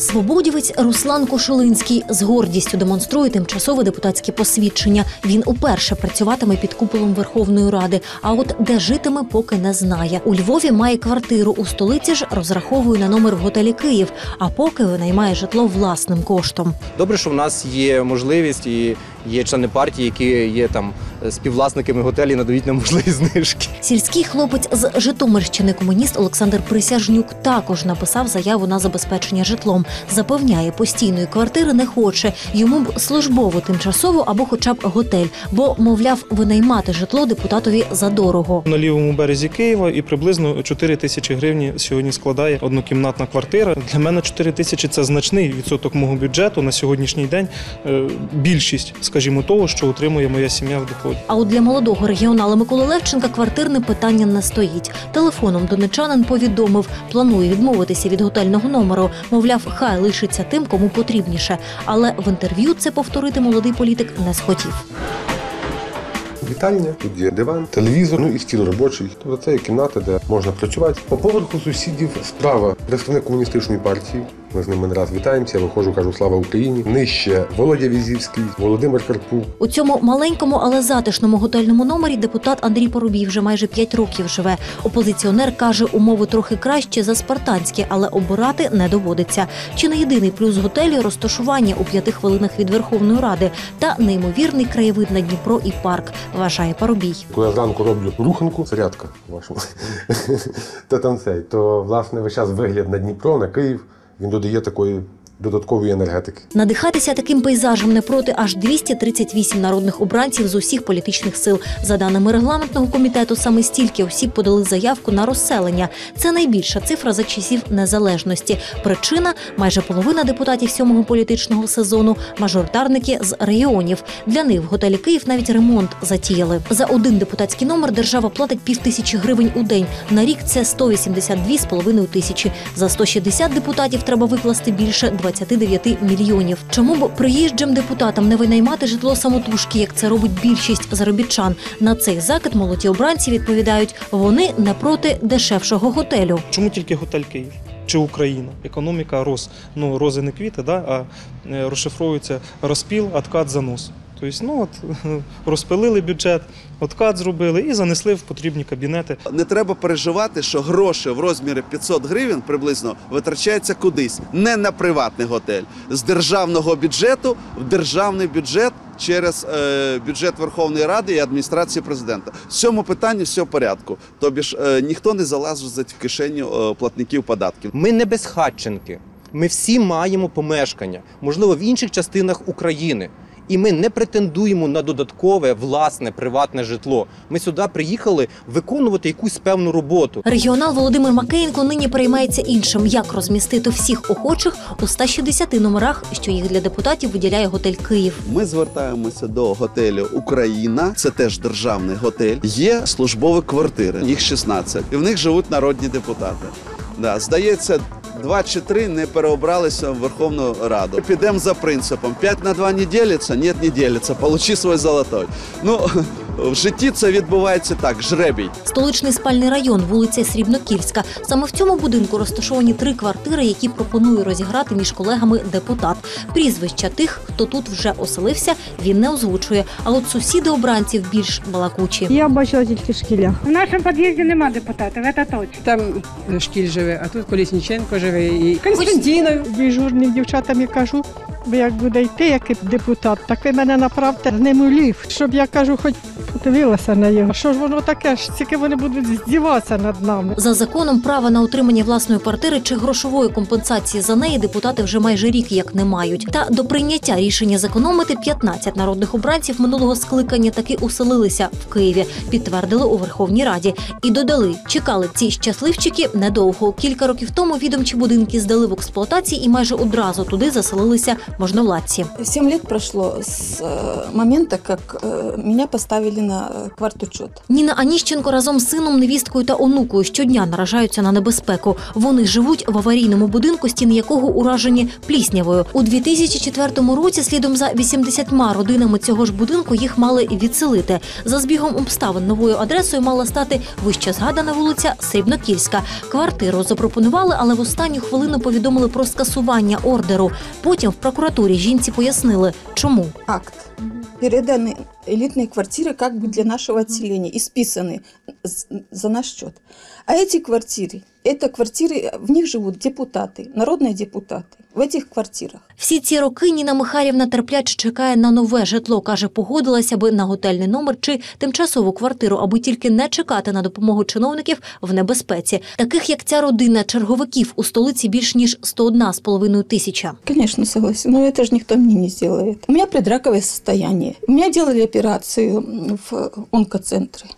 Свободівець Руслан Кошулинський з гордістю демонструє тимчасове депутатське посвідчення. Він уперше працюватиме під куполом Верховної Ради. А от де житиме, поки не знає. У Львові має квартиру. У столиці ж розраховує на номер в готелі Київ. А поки винаймає житло власним коштом. Добре, що в нас є можливість і є члени партії, які є там співвласниками готелі, надають нам можливі знижки. Сільський хлопець з Житомирщини комуніст Олександр Присяжнюк також написав заяву на забезпечення житлом. Запевняє, постійної квартири не хоче. Йому б службово, тимчасово або хоча б готель, бо мовляв, винаймати житло депутатові задорого. на лівому березі Києва і приблизно 4 тисячі гривень сьогодні складає однокімнатна квартира. Для мене 4 тисячі це значний відсоток мого бюджету на сьогоднішній день. Е, Більшість, скажімо, того, що отримує моя сім'я в доході. А от для молодого регіонала Миколи Левченка квартирне питання не стоїть. Телефоном донечанин повідомив, планує відмовитися від готельного номеру. Мовляв, хай лишиться тим, кому потрібніше. Але в інтерв'ю це повторити молодий політик не схотів. Вітальня, тут є диван, телевізор, ну і стіл робочий. Тобто це є кімната, де можна працювати. По поверху сусідів справа представник комуністичної партії. Ми з ними не раз вітаємося. Виходжу, кажу слава Україні. Нижче Володя Візівський, Володимир Карпук. У цьому маленькому, але затишному готельному номері депутат Андрій Поробій вже майже 5 років живе. Опозиціонер каже, умови трохи кращі за спартанські, але обирати не доводиться. Чи не єдиний плюс готелю розташування у п'яти хвилинах від Верховної Ради та неймовірний краєвид на Дніпро і парк, вважає Поробій. Коли я зранку роблю руханку, зарядка вашому, то там цей, то власне весь час вигляд на Дніпро, на Київ. Він додає такої додаткової енергетики. Надихатися таким пейзажем не проти аж 238 народних обранців з усіх політичних сил. За даними регламентного комітету, саме стільки осіб подали заявку на розселення. Це найбільша цифра за часів незалежності. Причина майже половина депутатів сьомого політичного сезону мажоритарники з регіонів. Для них в готелі Київ навіть ремонт затіяли. За один депутатський номер держава платить пів тисячі гривень у день. На рік це 182,5 тисячі. За 160 депутатів треба викласти більше 29 мільйонів. Чому б приїжджим депутатам не винаймати житло самотужки, як це робить більшість заробітчан? На цей закид молоді обранці відповідають, вони не проти дешевшого готелю. Чому тільки готель Київ? Чи Україна? Економіка роз. Ну, рози не квіти, да? а е, розшифровується розпіл, откат, занос. Тобто, ну от розпилили бюджет, откат зробили і занесли в потрібні кабінети. Не треба переживати, що гроші в розмірі 500 гривень приблизно витрачаються кудись, не на приватний готель, з державного бюджету в державний бюджет через е, бюджет Верховної Ради і адміністрації президента. В цьому питанні все в порядку. Тобі ж е, ніхто не залазить за в кишеню е, платників податків. Ми не безхатченки. Ми всі маємо помешкання, можливо, в інших частинах України. І ми не претендуємо на додаткове власне приватне житло. Ми сюди приїхали виконувати якусь певну роботу. Регіонал Володимир Макеєнко нині переймається іншим, як розмістити всіх охочих у 160 номерах, що їх для депутатів виділяє готель Київ. Ми звертаємося до готелю Україна, це теж державний готель. Є службові квартири, їх 16, і в них живуть народні депутати. Да, здається. Два чи три не переобралися в Верховну Раду. Підемо за принципом: 5 на 2 не ділиться, ні, не ділиться, получи свій золотой. Ну в житті це відбувається так: жребій. Столичний спальний район, вулиця Срібнокільська. Саме в цьому будинку розташовані три квартири, які пропонує розіграти між колегами депутат. Прізвища тих, хто тут вже оселився, він не озвучує. А от сусіди обранців більш балакучі. Я бачила тільки шкіля. В нашому під'їзді нема депутатів, це точно. Там шкіль живе, а тут Колісніченко живе і Константінов. Дежурним дівчатам я кажу, як буде йти, як депутат, так ви мене направте з ним щоб я кажу, хоч подивилася на його. Що ж воно таке ж, тільки вони будуть здіватися над нами. За законом права на отримання власної квартири чи грошової компенсації за неї депутати вже майже рік як не мають. Та до прийняття рішення зекономити 15 народних обранців минулого скликання таки уселилися в Києві, підтвердили у Верховній Раді і додали, чекали ці щасливчики недовго. Кілька років тому відомчі будинки здали в експлуатації і майже одразу туди заселилися можновладці. Семь лет прошло с э, момента, как э, поставили на э, квартучет. Ніна Аніщенко разом з сином, невісткою та онукою щодня наражаються на небезпеку. Вони живуть в аварійному будинку, стіни якого уражені пліснявою. У 2004 році, слідом за 80 родинами цього ж будинку, їх мали відселити. За збігом обставин новою адресою мала стати вище згадана вулиця Срібнокільська. Квартиру запропонували, але в останню хвилину повідомили про скасування ордеру. Потім в прокуратурі жінці пояснили, чому. Акт. Переданы элитные квартиры как бы для нашего отселения и списаны з- за наш счет. А эти квартиры, это квартиры, в них живут депутаты, народные депутаты. В этих квартирах. Всі ці роки Ніна Михайлівна терпляче чекає на нове житло. каже, погодилася би на готельний номер чи тимчасову квартиру, аби тільки не чекати на допомогу чиновників в небезпеці. Таких як ця родина черговиків у столиці більш ніж 101,5 тисяча. Конечно, согласен. Но это же никто мне не сделает. У меня предраковое состояние. У меня делали операцию в онкоцентре.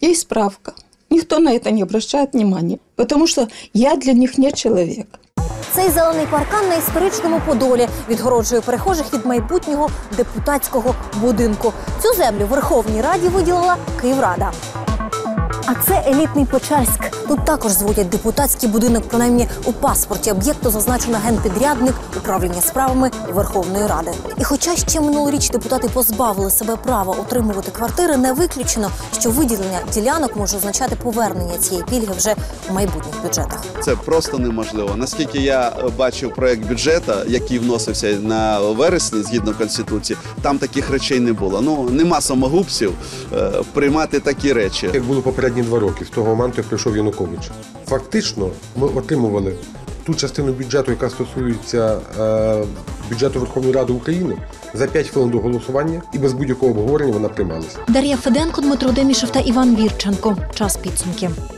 Есть справка. Никто на это не обращает внимания, потому что я для них не человек. Цей зелений паркан на історичному подолі відгороджує перехожих від майбутнього депутатського будинку. Цю землю Верховній Раді виділила Київрада. А це елітний Печерськ. Тут також зводять депутатський будинок, принаймні у паспорті об'єкту зазначено генпідрядник управління справами Верховної Ради. І хоча ще минулоріч депутати позбавили себе права отримувати квартири, не виключено, що виділення ділянок може означати повернення цієї пільги вже у майбутніх бюджетах. Це просто неможливо. Наскільки я бачив проект бюджету, який вносився на вересні згідно конституції, там таких речей не було. Ну нема самогубців е, приймати такі речі. Як було попередні два роки, з того моменту, як прийшов Янукович. Фактично, ми отримували ту частину бюджету, яка стосується е, бюджету Верховної Ради України, за 5 хвилин до голосування, і без будь-якого обговорення вона приймалася. Дар'я Феденко, Дмитро Демішев та Іван Вірченко. Час підсумків.